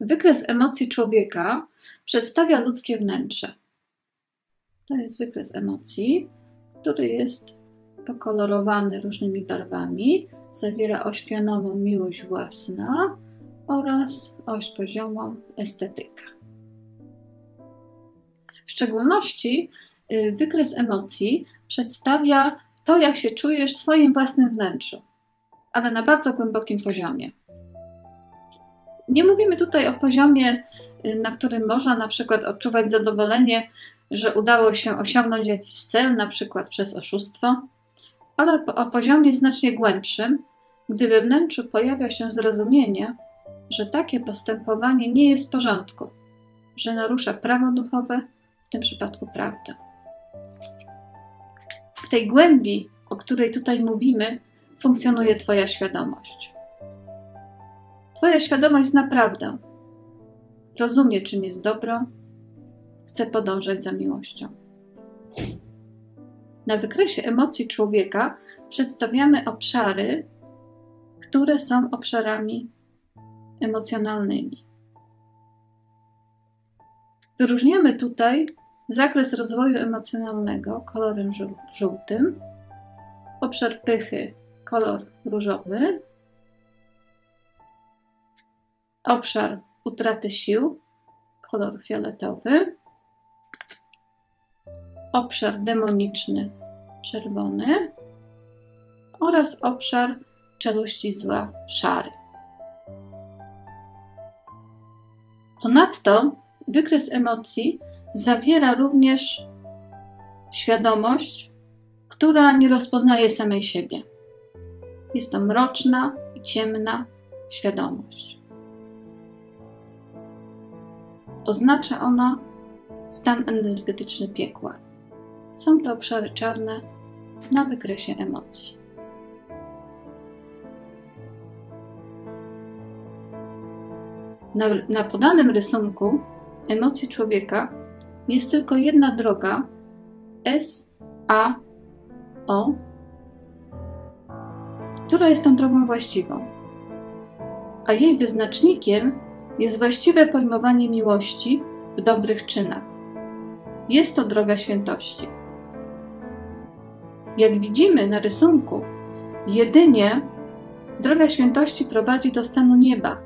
Wykres emocji człowieka przedstawia ludzkie wnętrze. To jest wykres emocji, który jest pokolorowany różnymi barwami. Zawiera oś pionową miłość własna oraz oś poziomą estetyka. W szczególności y, wykres emocji przedstawia to, jak się czujesz w swoim własnym wnętrzu, ale na bardzo głębokim poziomie. Nie mówimy tutaj o poziomie, y, na którym można na przykład odczuwać zadowolenie, że udało się osiągnąć jakiś cel, na przykład przez oszustwo, ale o poziomie znacznie głębszym, gdy we wnętrzu pojawia się zrozumienie, że takie postępowanie nie jest w porządku, że narusza prawo duchowe, w tym przypadku prawdę. W tej głębi, o której tutaj mówimy, funkcjonuje Twoja świadomość. Twoja świadomość zna prawdę, rozumie, czym jest dobro, chce podążać za miłością. Na wykresie emocji człowieka przedstawiamy obszary, które są obszarami emocjonalnymi. Wyróżniamy tutaj zakres rozwoju emocjonalnego kolorem żółtym, obszar pychy kolor różowy, obszar utraty sił kolor fioletowy, obszar demoniczny czerwony oraz obszar czeluści zła szary. Ponadto wykres emocji zawiera również świadomość, która nie rozpoznaje samej siebie. Jest to mroczna i ciemna świadomość. Oznacza ona stan energetyczny piekła. Są to obszary czarne na wykresie emocji. Na, na podanym rysunku emocji człowieka jest tylko jedna droga S, A, O, która jest tą drogą właściwą. A jej wyznacznikiem jest właściwe pojmowanie miłości w dobrych czynach. Jest to droga świętości. Jak widzimy na rysunku, jedynie droga świętości prowadzi do stanu nieba,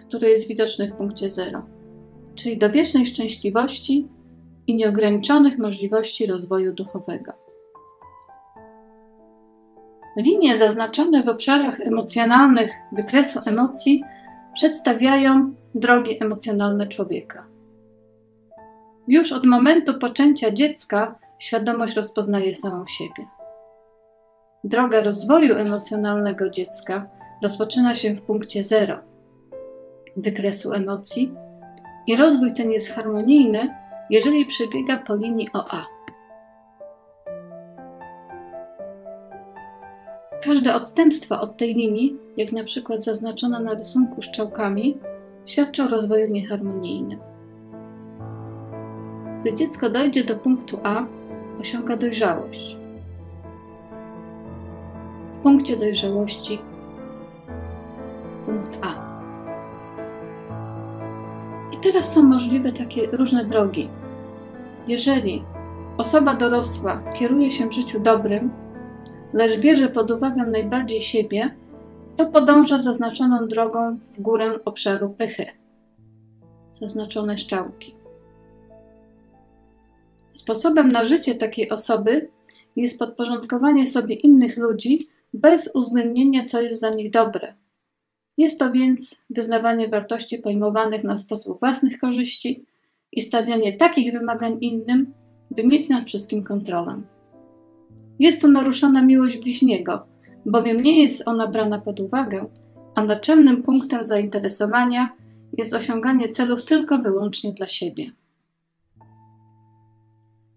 który jest widoczny w punkcie zero, czyli do wiecznej szczęśliwości i nieograniczonych możliwości rozwoju duchowego. Linie zaznaczone w obszarach emocjonalnych wykresu emocji przedstawiają drogi emocjonalne człowieka. Już od momentu poczęcia dziecka świadomość rozpoznaje samą siebie. Droga rozwoju emocjonalnego dziecka rozpoczyna się w punkcie zero wykresu emocji i rozwój ten jest harmonijny, jeżeli przebiega po linii OA. Każde odstępstwo od tej linii, jak na przykład zaznaczona na rysunku szczałkami, świadczy o rozwoju nieharmonijnym. Gdy dziecko dojdzie do punktu A, osiąga dojrzałość. W punkcie dojrzałości punkt A. I teraz są możliwe takie różne drogi. Jeżeli osoba dorosła kieruje się w życiu dobrym, lecz bierze pod uwagę najbardziej siebie, to podąża zaznaczoną drogą w górę obszaru pychy. Zaznaczone szczałki. Sposobem na życie takiej osoby jest podporządkowanie sobie innych ludzi bez uwzględnienia, co jest dla nich dobre. Jest to więc wyznawanie wartości pojmowanych na sposób własnych korzyści i stawianie takich wymagań innym, by mieć nad wszystkim kontrolę. Jest tu naruszona miłość bliźniego, bowiem nie jest ona brana pod uwagę, a naczelnym punktem zainteresowania jest osiąganie celów tylko wyłącznie dla siebie.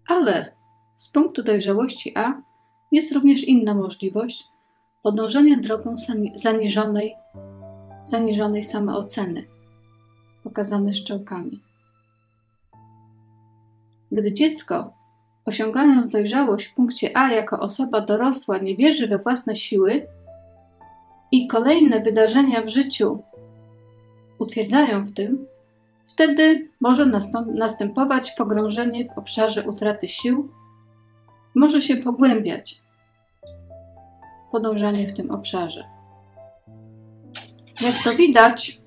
Ale z punktu dojrzałości A jest również inna możliwość podążenia drogą zaniżonej, zaniżonej samooceny, pokazane szczałkami. Gdy dziecko osiągając dojrzałość w punkcie A jako osoba dorosła, nie wierzy we własne siły i kolejne wydarzenia w życiu utwierdzają w tym, wtedy może następować pogrążenie w obszarze utraty sił, może się pogłębiać podążanie w tym obszarze. Jak to widać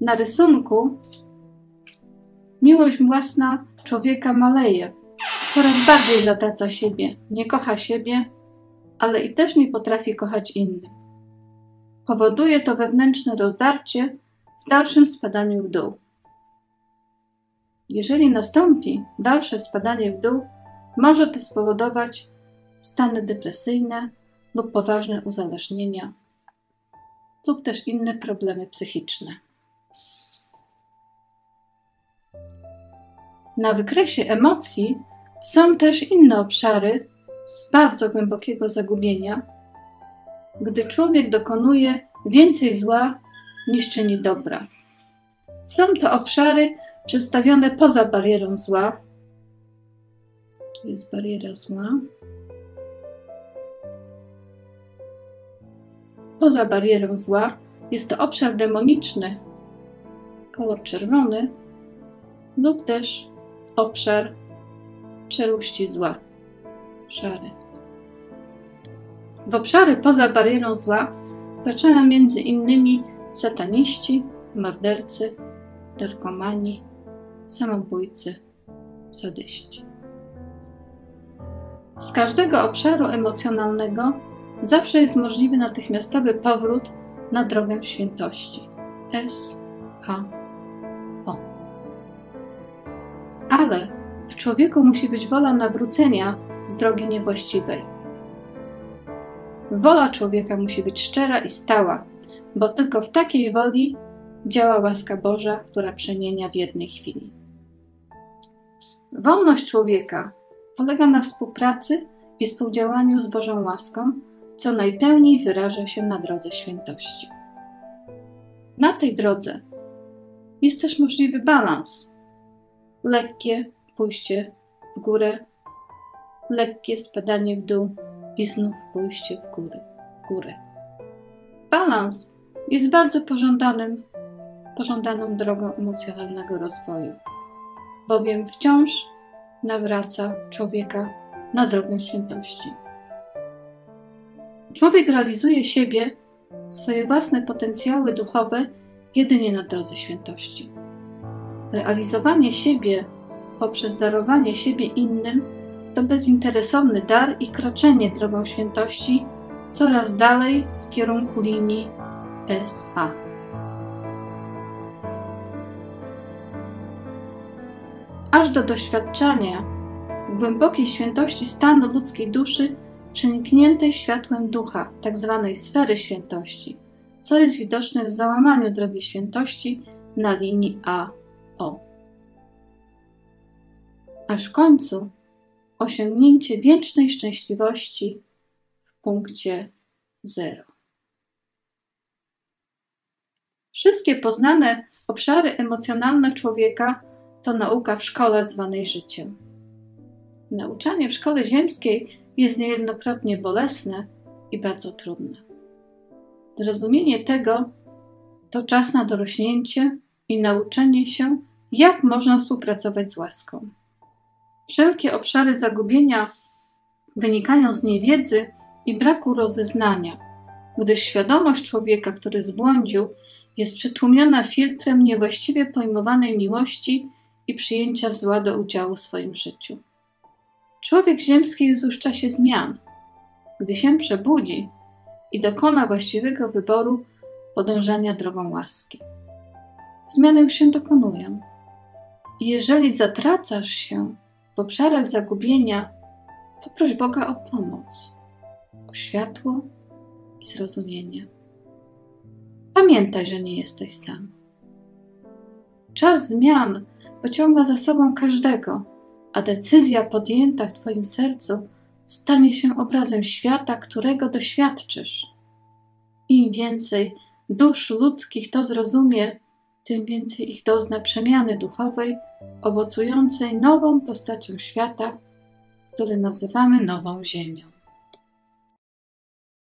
na rysunku, miłość własna człowieka maleje. Coraz bardziej zatraca siebie, nie kocha siebie, ale i też nie potrafi kochać innych. Powoduje to wewnętrzne rozdarcie w dalszym spadaniu w dół. Jeżeli nastąpi dalsze spadanie w dół, może to spowodować stany depresyjne lub poważne uzależnienia, lub też inne problemy psychiczne. Na wykresie emocji są też inne obszary bardzo głębokiego zagubienia, gdy człowiek dokonuje więcej zła niż czyni dobra. Są to obszary przedstawione poza barierą zła. Tu jest bariera zła. Poza barierą zła jest to obszar demoniczny, kolor czerwony, lub też obszar czeluści zła, szary. W obszary poza barierą zła wkraczają innymi sataniści, mordercy, narkomani, samobójcy, sadyści. Z każdego obszaru emocjonalnego zawsze jest możliwy natychmiastowy powrót na drogę świętości. S, A, Ale w człowieku musi być wola nawrócenia z drogi niewłaściwej. Wola człowieka musi być szczera i stała, bo tylko w takiej woli działa łaska Boża, która przemienia w jednej chwili. Wolność człowieka polega na współpracy i współdziałaniu z Bożą łaską, co najpełniej wyraża się na drodze świętości. Na tej drodze jest też możliwy balans. Lekkie pójście w górę, lekkie spadanie w dół i znów pójście w górę. W górę. Balans jest bardzo pożądanym, pożądaną drogą emocjonalnego rozwoju, bowiem wciąż nawraca człowieka na drogę świętości. Człowiek realizuje siebie, swoje własne potencjały duchowe jedynie na drodze świętości. Realizowanie siebie poprzez darowanie siebie innym to bezinteresowny dar i kroczenie drogą świętości coraz dalej w kierunku linii SA. Aż do doświadczania głębokiej świętości stanu ludzkiej duszy przenikniętej światłem ducha, tzw. Tak sfery świętości, co jest widoczne w załamaniu drogi świętości na linii A-O. Aż w końcu osiągnięcie wiecznej szczęśliwości w punkcie zero. Wszystkie poznane obszary emocjonalne człowieka to nauka w szkole zwanej życiem. Nauczanie w szkole ziemskiej jest niejednokrotnie bolesne i bardzo trudne. Zrozumienie tego to czas na dorośnięcie i nauczenie się, jak można współpracować z łaską. Wszelkie obszary zagubienia wynikają z niewiedzy i braku rozeznania, gdyż świadomość człowieka, który zbłądził, jest przytłumiona filtrem niewłaściwie pojmowanej miłości i przyjęcia zła do udziału w swoim życiu. Człowiek ziemski jest już w czasie zmian. Gdy się przebudzi i dokona właściwego wyboru podążania drogą łaski. Zmiany już się dokonują. Jeżeli zatracasz się w obszarach zagubienia, poproś Boga o pomoc, o światło i zrozumienie. Pamiętaj, że nie jesteś sam. Czas zmian pociąga za sobą każdego, a decyzja podjęta w Twoim sercu stanie się obrazem świata, którego doświadczysz. Im więcej dusz ludzkich to zrozumie, tym więcej ich dozna przemiany duchowej, owocującej nową postacią świata, który nazywamy nową Ziemią.